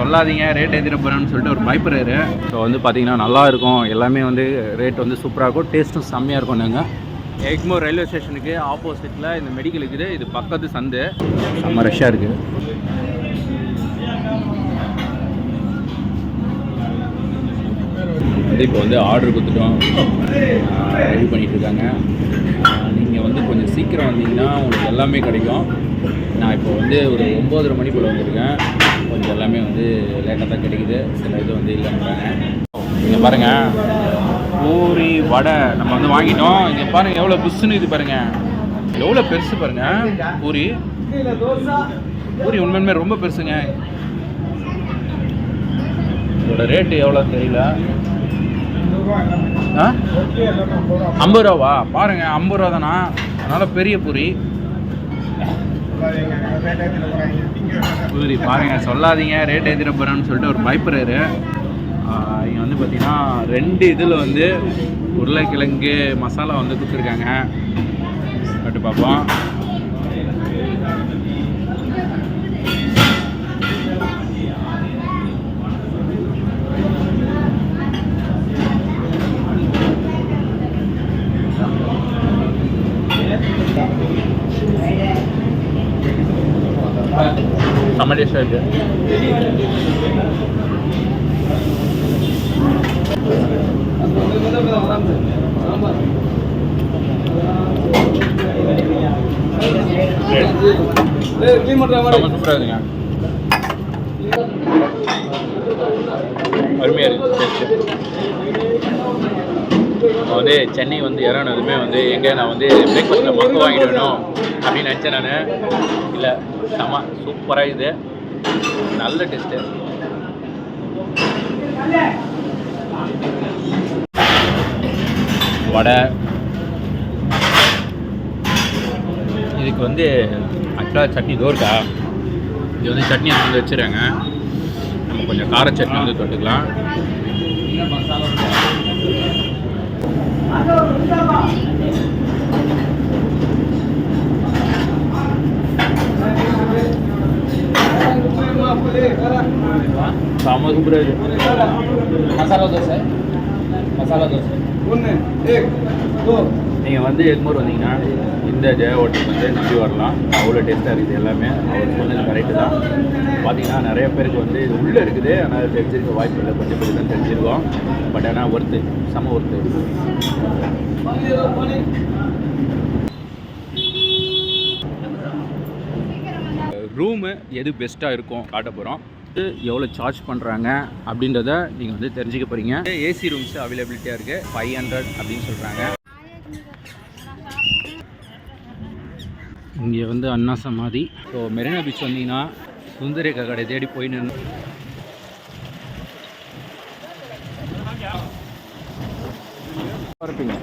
சொல்லாதீங்க ரேட் ஏற்றிட போகிறேன்னு சொல்லிட்டு ஒரு பயப்படுறாரு. ஸோ வந்து பார்த்தீங்கன்னா நல்லா இருக்கும். எல்லாமே வந்து ரேட் வந்து சூப்பராக இருக்கும். டேஸ்ட்டும் செம்மையாக இருக்கும் நாங்கள் எக்மோர் ரயில்வே ஸ்டேஷனுக்கு ஆப்போசிட்டில் இந்த மெடிக்கல் இருக்குது. இது பக்கத்து சந்து. செம்ம ரஷ்ஷாக இருக்குது வந்து இப்போ வந்து ஆர்டர் கொடுத்துட்டோம். ரெடி பண்ணிட்டு இருக்காங்க. நீங்கள் வந்து கொஞ்சம் சீக்கிரம் வந்தீங்கன்னா உங்களுக்கு எல்லாமே கிடைக்கும். நான் இப்போ வந்து ஒரு ஒம்போதரை மணி போல் வந்திருக்கேன். கொஞ்சம் எல்லாமே வந்து லேட்டாக தான் கிடைக்குது. சில இது வந்து இல்லைன்றாங்க இங்கே பாருங்கள் பூரி வடை நம்ம வந்து வாங்கிட்டோம். இங்கே பாருங்கள் எவ்வளோ புஷ்ஷுன்னு இது பாருங்கள் எவ்வளோ பெருசு பாருங்கள் பூரி. பூரி உண்மையுமே ரொம்ப பெருசுங்க. இதோட ரேட்டு எவ்வளோ தெரியல. ஆ? ஐம்பது ரூபாவா? பாருங்கள் ஐம்பது ரூபா தானா? அதனால் பெரிய பூரி. சரி பாருங்க சொல்லாதீங்க ரேட் ஏற்றிட போகிறேன்னு சொல்லிட்டு ஒரு பயப்படுறாரு. இங்கே வந்து பார்த்தீங்கன்னா ரெண்டு இதில் வந்து உருளைக்கிழங்கு மசாலா வந்து கொடுத்துருக்காங்க. கட்டு பார்ப்போம் செம்ம டேஸ்டாக இருக்குது இப்போ வந்து சென்னை வந்து இறங்கினதுமே வந்து எங்கே நான் வந்து பிரேக்ஃபாஸ்ட்டில் மொக்க வாங்கிட்டு வேணும் அப்படின்னு நினச்சேன் நான். இல்லை செம சூப்பராக இது. நல்ல டேஸ்ட்டு வடை. இதுக்கு வந்து ஆக்சுவலாக சட்னி தோர்க்கா இது வந்து சட்னி வந்து வச்சுருங்க நம்ம கொஞ்சம் கார சட்னி வந்து தொட்டுக்கலாம். இருக்குது மசாலா தோசை மசாலா தோசை நீங்கள் வந்து எக்மோர் வந்தீங்கன்னா இந்த ஜெய ஹோட்டல் வந்து நம்பி வரலாம் அவ்வளோ டேஸ்ட்டாக இருக்குது எல்லாமே அவர் சொன்னது கரெக்டு தான். பார்த்தீங்கன்னா நிறைய பேருக்கு வந்து இது உள்ளே இருக்குது. ஆனால் அது தெரிஞ்சிருக்க வாய்ப்பு இல்லை. கொஞ்சம் பேருக்கு தான் தெரிஞ்சிருக்கோம். பட் ஆனால் ஒர்த்து செம ஒர்த்து ரூமு எது பெஸ்ட்டாக இருக்கும் காட்ட போகிறோம் எவ்வளோ சார்ஜ் பண்ணுறாங்க அப்படின்றத நீங்கள் வந்து தெரிஞ்சுக்க போகிறீங்க ஏசி ரூம்ஸ் அவைலபிலிட்டியாக இருக்குது ஃபைவ் ஹண்ட்ரட் அப்படின்னு சொல்கிறாங்க இங்கே வந்து அண்ணா சமாதி. ஸோ மெரினா பீச் வந்தீங்கன்னா சுந்தரேகா கடை தேடி போய் நின்று இருப்பீங்க